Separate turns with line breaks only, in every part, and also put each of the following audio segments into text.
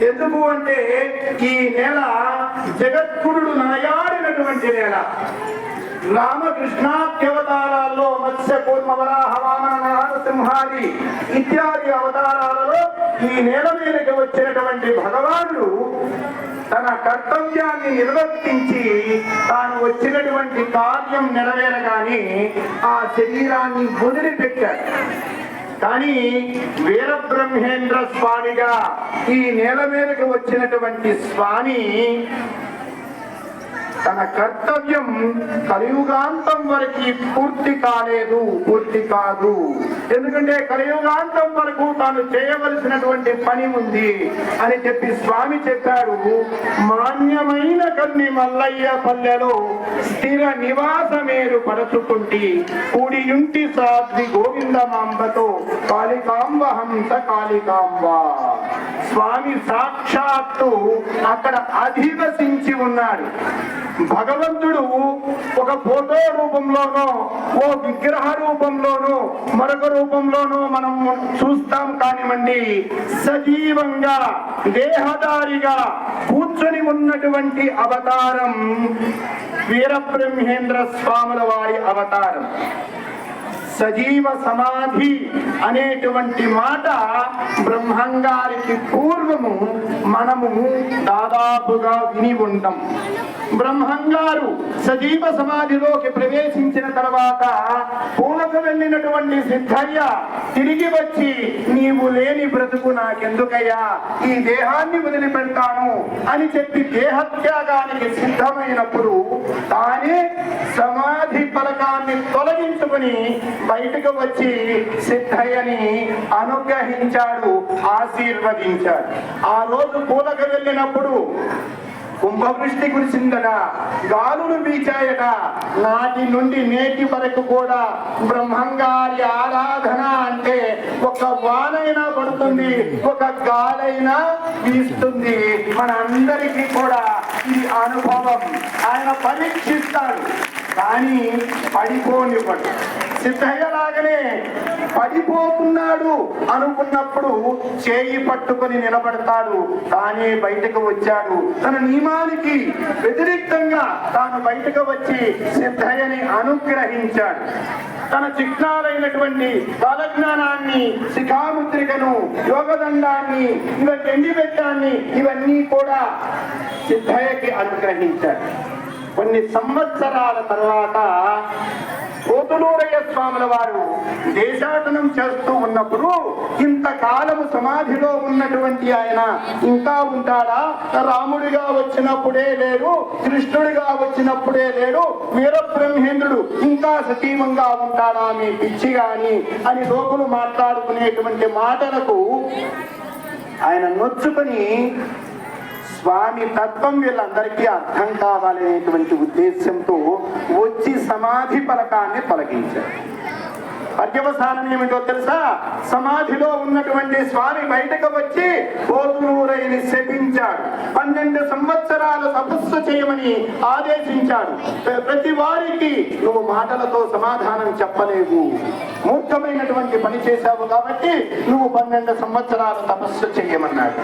ఎందుకు అంటే ఈ నేల జగద్గురుడు నాయాడినటువంటి నేల. రామకృష్ణాత్యవతారాల్లో మత్స్య కూర్మ వరాహ వామన ఇత్యాది అవతారాలలో ఈ నేల మీదకి వచ్చినటువంటి భగవానుడు తన కర్తవ్యాన్ని నిర్వర్తించి తాను వచ్చినటువంటి కార్యం నెరవేరగానే ఆ శరీరాన్ని వదిలిపెట్టాడు. కానీ వీరబ్రహ్మేంద్ర స్వామిగా ఈ నేల మీదకు వచ్చినటువంటి స్వామి తన కర్తవ్యం కలియుగాంతం వరకు పూర్తి కాలేదు పూర్తి కాదు. ఎందుకంటే కలియుగాంతం వరకు తాను చేయవలసినటువంటి పని ఉంది అని చెప్పి స్వామి చెప్పారు. మాన్యమైన కన్ని మల్లయ్య పల్లెలో స్థిర నివాసమేరు పరచుకుంటి కూడియుంటి సాధ్వి గోవిందమాంబతో కాళికాంబ హంస కాళికాంబ. స్వామి సాక్షాత్తు అక్కడ అధివసించి ఉన్నాడు. భగవంతుడు ఒక ఫోటో రూపంలోనో ఓ విగ్రహ రూపంలోనో మరొక రూపంలోనో మనం చూస్తాం కానివ్వండి. సజీవంగా దేహదారిగా కూర్చొని ఉన్నటువంటి అవతారం వీరబ్రహ్మేంద్ర స్వాముల వారి అవతారం. సజీవ సమాధి అనేటువంటి మాట బ్రహ్మంగారికి పూర్వము మనము దాదాపుగా విని ఉంటాం బ్రహ్మంగారు సజీవ సమాధిలోకి ప్రవేశించిన తర్వాత పూలకు వెళ్ళినటువంటి సిద్ధయ్య తిరిగి వచ్చి నీవు లేని బ్రతుకు నాకెందుకయ్యా? ఈ దేహాన్ని వదిలిపెడతాను అని చెప్పి దేహత్యాగానికి సిద్ధమైనప్పుడు తానే సమా ఫలకాన్ని తొలగించుకుని బయటకు వచ్చి సిద్ధయ్యని అనుగ్రహించాడు ఆశీర్వదించాడు. ఆ రోజు పూలకు వెళ్ళినప్పుడు కుంభవృష్టి కురిసిందట గాలులు వీచాయట. నాటి నుండి నేటి వరకు కూడా బ్రహ్మంగారి ఆరాధన అంటే ఒక వానైనా పడుతుంది ఒక గాలైనా వీస్తుంది. మన అందరికీ కూడా ఈ అనుభవం. ఆయన పరీక్షిస్తాడు. కానీ పడిపోనివ్వడు. సిద్ధయ్యలాగానే పడిపోతున్నాడు అనుకున్నప్పుడు చేయి పట్టుకొని నిలబడతాడు. తానే బయటకు వచ్చాడు. తన నియమానికి వ్యతిరేక్తంగా తాను బయటకు వచ్చి సిద్ధయ్యని అనుగ్రహించాడు. తన చిహ్నాలైనటువంటి బాలజ్ఞానాన్ని శిఖాముద్రికను యోగదండాన్ని ఇవన్నీ ఎండి పెట్టాన్ని ఇవన్నీ కూడా సిద్ధయ్యకి అనుగ్రహించాడు. కొన్ని సంవత్సరాల తర్వాత పోతులూరయ్య స్వాముల వారు దేశాటనం చేస్తూ ఉన్నప్పుడు ఇంతకాలము సమాధిలో ఉన్నటువంటి ఆయన ఇంకా ఉంటాడా? రాముడిగా వచ్చినప్పుడే లేడు కృష్ణుడిగా వచ్చినప్పుడే లేడు వీరబ్రహ్మేంద్రుడు ఇంకా సతీమంగా ఉంటాడా మీ పిచ్చి గాని అని లోకులు మాట్లాడుకునేటువంటి మాటలకు ఆయన నొచ్చుకొని స్వామి తత్వం వీళ్ళందరికీ అర్థం కావాలనేటువంటి ఉద్దేశంతో వచ్చి సమాధి పలకాన్ని పలకించారు. పర్యవసానం ఏమిటో తెలుసా? సమాధిలో ఉన్నటువంటి స్వామి బయటకు వచ్చి పోతునూరైని శపించాడు. పన్నెండు సంవత్సరాలు తపస్సు చేయమని ఆదేశించాడు. ప్రతి వారికి నువ్వు మాటలతో సమాధానం చెప్పలేవు. మూర్ఖమైనటువంటి పని చేశావు కాబట్టి నువ్వు పన్నెండు సంవత్సరాలు తపస్సు చేయమన్నాడు.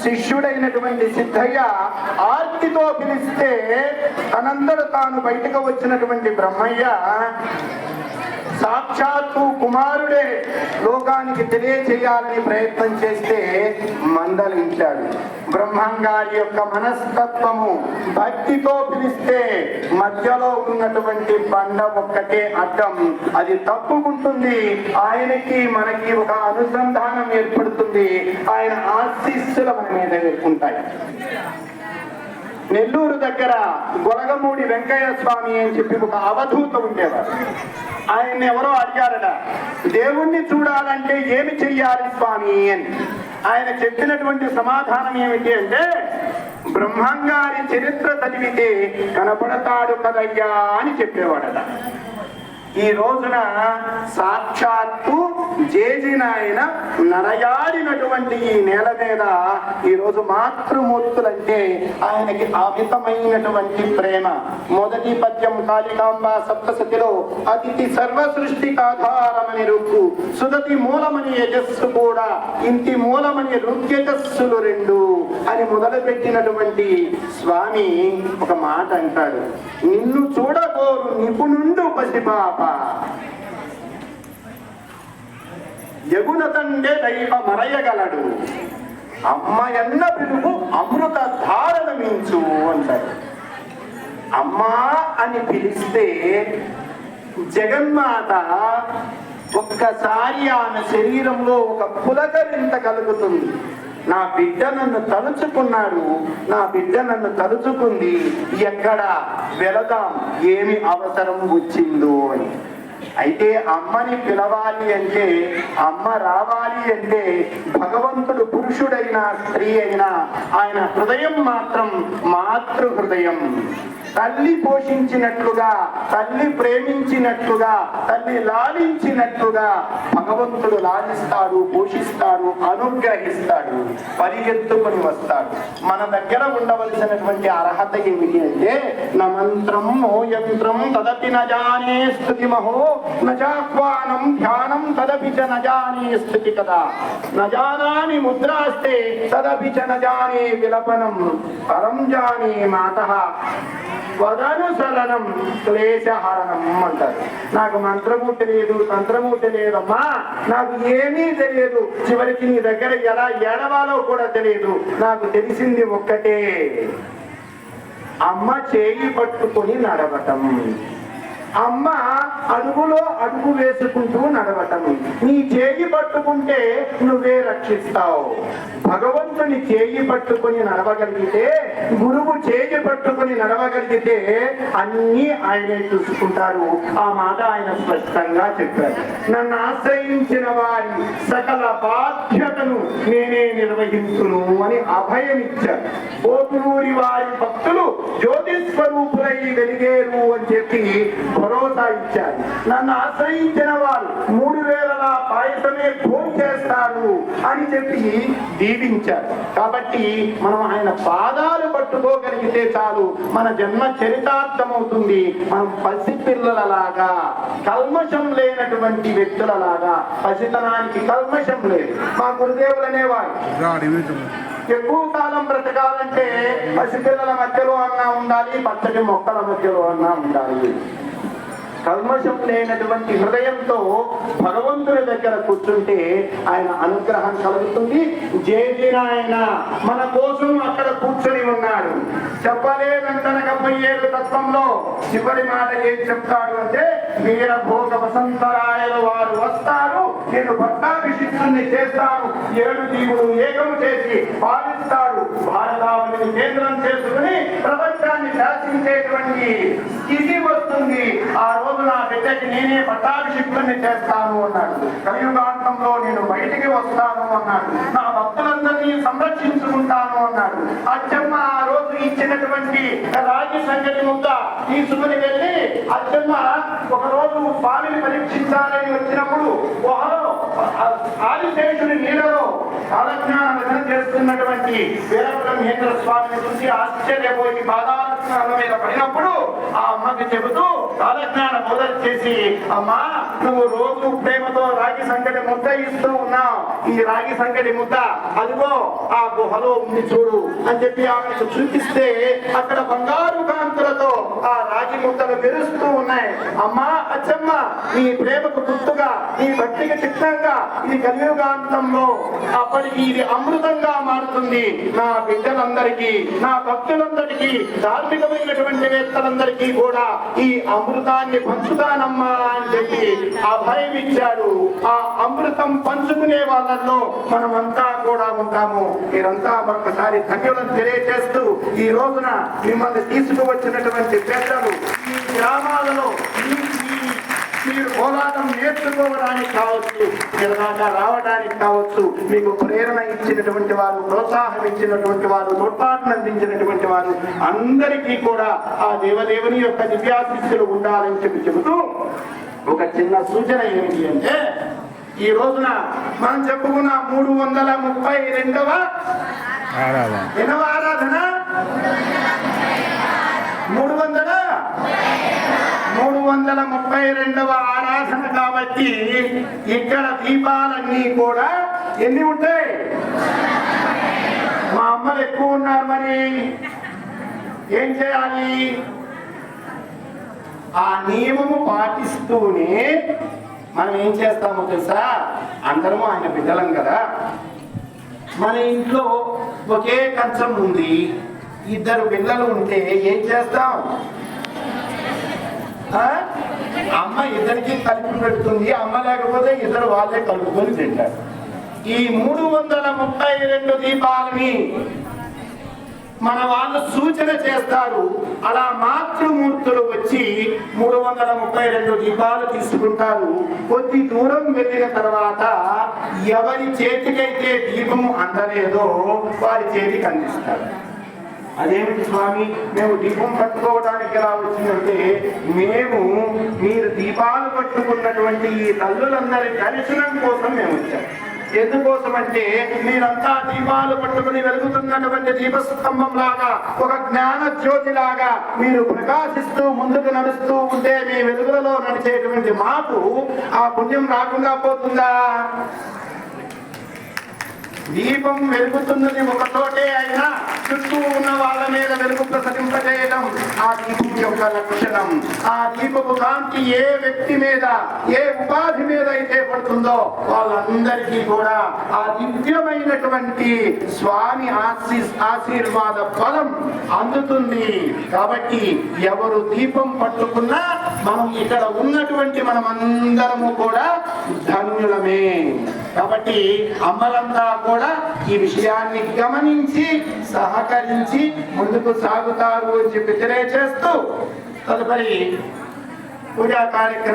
శిష్యుడైనటువంటి సిద్ధయ్య ఆర్తితో పిలిస్తే తనందరూ తాను బయటకు వచ్చినటువంటి బ్రహ్మయ్య సాక్షాత్తు కుమారుడే లోకానికి తెలియచేయాలని ప్రయత్నం చేస్తే మందలించాడు. బ్రహ్మంగారి యొక్క మనస్తత్వము భక్తితో పిలిస్తే మధ్యలో ఉన్నటువంటి బండ ఒక్కటే అడ్డం. అది తప్పుకుంటుంది. ఆయనకి మనకి ఒక అనుసంధానం ఏర్పడుతుంది. ఆయన ఆశీస్సుల మన మీద ఉంటాయి నెల్లూరు దగ్గర గొలగమూడి వెంకయ్య స్వామి అని చెప్పి ఒక అవధూత ఉండేవారు. ఆయన్ని ఎవరో అడిగారట దేవుణ్ణి చూడాలంటే ఏమి చెయ్యాలి స్వామి? అని. ఆయన చెప్పినటువంటి సమాధానం ఏమిటి అంటే బ్రహ్మంగారి చరిత్ర చదివితే కనపడతాడు కదయ్యా అని చెప్పేవాడట. ఈ రోజున సాక్షాత్తు జేజినాయన నడయాడినటువంటి ఈ నేల మీద ఈ రోజు మాతృమూర్తులంటే ఆయనకి అమితమైనటువంటి ప్రేమ. మొదటి పద్యం కాళికాంబ సప్తసతిలో అతిథి సర్వ సృష్టికి ఆధారమని రుక్కు సుదతి మూలమని యజస్సు కూడా ఇంటి మూలమని రుక్యజస్సులు రెండు అని మొదలుపెట్టినటువంటి స్వామి ఒక మాట అంటాడు. నిన్ను చూడగోరు నిపుణుండు పసిపాప ఎగున తండే దైవ మరయగలడు. అమ్మ ఎన్న పిలుపు అమృత ధారణ మించు అంటారు. అమ్మా అని పిలిస్తే జగన్మాత ఒక్కసారి ఆమె శరీరంలో ఒక పులకరింత కలుగుతుంది. నా బిడ్డ నన్ను తలుచుకున్నాడు నా బిడ్డ నన్ను తలుచుకుంది ఎక్కడ వెళదాం ఏమి అవసరం వచ్చిందో అని. అయితే అమ్మని పిలవాలి అంటే అమ్మ రావాలి అంటే భగవంతుడు పురుషుడైనా స్త్రీ అయినా ఆయన హృదయం మాత్రం మాతృ హృదయం తల్లి పోషించినట్లుగా తల్లి ప్రేమించినట్లుగా తల్లి లాలించినట్లుగా భగవంతుడు లాలిస్తాడు పోషిస్తాడు అనుగ్రహిస్తాడు పరిగెత్తుకొని వస్తాడు. మన దగ్గర ఉండవలసినటువంటి అర్హత ఏమిటి అంటే న మంత్రం ఓ యంత్రం తదపి నజానే స్థుతి మహో నజాహ్వానం ధ్యానం తదపి చ నజానే స్థుతి కదా నజానాని ముద్రాస్తే తదపి చ నజానే విలపనం పరం జానే మాత. వదనుసలనం క్లేశహరణం అంటారు. నాకు మంత్రము తెలియదు తంత్రము తెలియదమ్మా నాకు ఏమీ తెలియదు. చివరికి నీ దగ్గర ఎలా ఏడవాలో కూడా తెలియదు. నాకు తెలిసింది ఒక్కటే. అమ్మ చేయి పట్టుకొని నడవటం. అమ్మ అడుగులో అడుగు వేసుకుంటూ నడవటం. నీ చేయి పట్టుకుంటే నువ్వే రక్షిస్తావు. భగవంతుని చేయి పట్టుకొని నడవగలిగితే గురువు చేయి పట్టుకొని నడవగలిగితే అన్నీ ఆయనే చూసుకుంటారు. ఆ మాట ఆయన స్పష్టంగా చెప్పారు. నన్ను ఆశ్రయించిన వారి సకల బాధ్యతను నేనే నిర్వహించును అని అభయం ఇచ్చారు పోతులూరి వారి భక్తులు జ్యోతి విశ్వరూపులై వెలిగేరు అని చెప్పి భరోసా ఇచ్చారు. నన్ను ఆశ్రయించిన వారు మూడు వేలల పాయసమే ఫోన్ చేస్తారు అని చెప్పి దీవించారు. కాబట్టి మనం ఆయన పాదాలు పట్టుకోగలిగితే చాలు మన జన్మ చరితార్థమవుతుంది. మనం పసిపిల్లలలాగా కల్మషం లేనటువంటి వ్యక్తులలాగా పసితనానికి కల్మషం లేదు. మా గురుదేవులు అనేవారు ఎక్కువ కాలం బ్రతకాలంటే పసిపిల్లల మధ్యలో అన్నా ఉండాలి పచ్చడి మొక్కల మధ్యలో అన్నా ఉండాలి. కల్మషం లేనటువంటి హృదయంతో భగవంతుని దగ్గర కూర్చుంటే ఆయన అనుగ్రహం కలుగుతుంది. జేజిన మన కోసం అక్కడ కూర్చొని ఉన్నాడు. చెప్పలేదంటనకపోయేడు తత్వంలో చివరి మాట ఏం చెప్తాడు అంటే వీర భోగ వసంతరాయలు వారు వస్తారు. నేను పట్టాభిషిక్తుల్ని చేస్తాను. ఏడు దీవులు ఏకం చేసి పాలిస్తాడు భారతావళిని కేంద్రం చేసుకుని ప్రపంచాన్ని శాసించేటువంటి స్థితి వస్తుంది ఆ రోజు నా బిడ్డకి నేనే పట్టాభిషిక్తుని చేస్తాను అన్నాడు. కలియుగాంతంలో నేను బయటికి వస్తాను అన్నాడు. నా భక్తులందరినీ సంరక్షించుకుంటాను అన్నాడు. అచ్చమ్మ ఆ రోజు ఇచ్చినటువంటి రాగి సంగతి ముద్ద తీసుకుని వెళ్ళి అచ్చమ్మ ఒక రోజు స్వామిని పరీక్షించాలని వచ్చినప్పుడు గుహలో ఆదిశేషుని నీడలో కాలజ్ఞాన విధం చేస్తున్నటువంటి వీరబ్రహ్మేంద్ర స్వామిని చూసి ఆశ్చర్యపోయి పాదాల మీద పడినప్పుడు ఆ అమ్మకి చెబుతూ కాలజ్ఞాన బోధన చేసి అమ్మా నువ్వు రోజు ప్రేమతో రాగి సంకటి ముద్ద ఇస్తూ ఉన్నావు. ఈ రాగి సంకటి ముద్ద అదిగో ఆ గుహలో ఉంది చూడు అని చెప్పి ఆమెకు చూపిస్తే అక్కడ బంగారు కాంతులతో ఆ రాగి ముద్దలు మెరుస్తూ ఉన్నాయి. అమ్మా అచ్చమ్మ నీ ప్రేమకు గుర్తుగా నీ భక్తికి ఇది కలియుగాంతంలో అప్పటికి ఇది అమృతంగా మారుతుంది. నా బిడ్డలందరికీ నా భక్తులందరికీ ధార్మికమైనటువంటి వేత్తలందరికీ కూడా ఈ అమృతాన్ని పంచుతానమ్మా అని చెప్పి అభయం ఇచ్చాడు. ఆ అమృతం పంచుకునే వాళ్ళల్లో మనమంతా కూడా ఉంటాము. మీరంతా ఒక్కసారి ధన్యులను తెలియజేస్తూ ఈ రోజున మిమ్మల్ని తీసుకువచ్చినటువంటి పెద్దలు ఈ గ్రామాలలో ఈ మీరు పోరాటం నేర్చుకోవడానికి కావచ్చు దాకా రావడానికి కావచ్చు మీకు ప్రేరణ ఇచ్చినటువంటి వారు ప్రోత్సాహం ఇచ్చినటువంటి వారు తోడ్పాటును అందించినటువంటి వారు అందరికీ కూడా ఆ దేవదేవుని యొక్క దివ్యాశిస్సులు ఉండాలని చెప్పి చెబుతూ ఒక చిన్న సూచన ఏమిటి అంటే ఈ రోజున మనం చెప్పుకున్న మూడు వందల ముప్పై రెండవ
ఆరాధన.
మూడు వందల మూడు వందల ముప్పై రెండవ ఆరాధన కాబట్టి ఇక్కడ దీపాలన్నీ కూడా ఎన్ని ఉంటాయి? మా అమ్మలు ఎక్కువ ఉన్నారు మరి. ఏం చేయాలి? ఆ నియమము పాటిస్తూనే మనం ఏం చేస్తామో తెలుసా? అందరము ఆయన బిడ్డలం కదా. మన ఇంట్లో ఒకే కంచం ఉంది. ఇద్దరు పిల్లలు ఉంటే ఏం చేస్తాం? అమ్మ ఇద్దరికి కలిపి పెడుతుంది అమ్మ లేకపోతే ఇద్దరు వాళ్ళే కలుపుకొని తింటారు. ఈ మూడు వందల ముప్పై రెండు దీపాలని మన వాళ్ళు సూచన చేస్తారు. అలా మాతృమూర్తులు వచ్చి మూడు వందల ముప్పై రెండు దీపాలు తీసుకుంటారు. కొద్ది దూరం వెళ్ళిన తర్వాత ఎవరి చేతికైతే దీపము అందలేదో వారి చేతికి అందిస్తారు. అదేమిటి స్వామి? మేము దీపం పట్టుకోవడానికి ఎలా వచ్చిందంటే మేము మీరు దీపాలు పట్టుకున్నటువంటి ఈ తల్లులందరి దర్శనం కోసం మేము వచ్చాం. ఎందుకోసం అంటే మీరంతా దీపాలు పట్టుకుని వెలుగుతున్నటువంటి దీపస్తంభం లాగా ఒక జ్ఞాన జ్యోతి లాగా మీరు ప్రకాశిస్తూ ముందుకు నడుస్తూ ఉంటే మీ వెలుగులలో నడిచేటువంటి మాకు ఆ పుణ్యం రాకుండా పోతుందా? దీపం వెలుగుతున్నది ఒక చోటే అయినా చుట్టూ ఉన్న వాళ్ళ మీద వెలుగు ప్రసరింపజేయడం ఆ దీపం యొక్క లక్షణం ఆ దీపపు కాంతి ఏ వ్యక్తి మీద ఏ ఉపాధి మీద అయితే పడుతుందో వాళ్ళందరికీ కూడా ఆ దివ్యమైనటువంటి స్వామి ఆశీ ఆశీర్వాద ఫలం అందుతుంది. కాబట్టి ఎవరు దీపం పట్టుకున్నా మనం ఇక్కడ ఉన్నటువంటి మనం అందరము కూడా ధన్యులమే. కాబట్టి అమ్మలంతా కూడా కూడా ఈ విషయాన్ని గమనించి సహకరించి ముందుకు సాగుతారు అని చెప్పి తెలియజేస్తూ తదుపరి పూజా కార్యక్రమం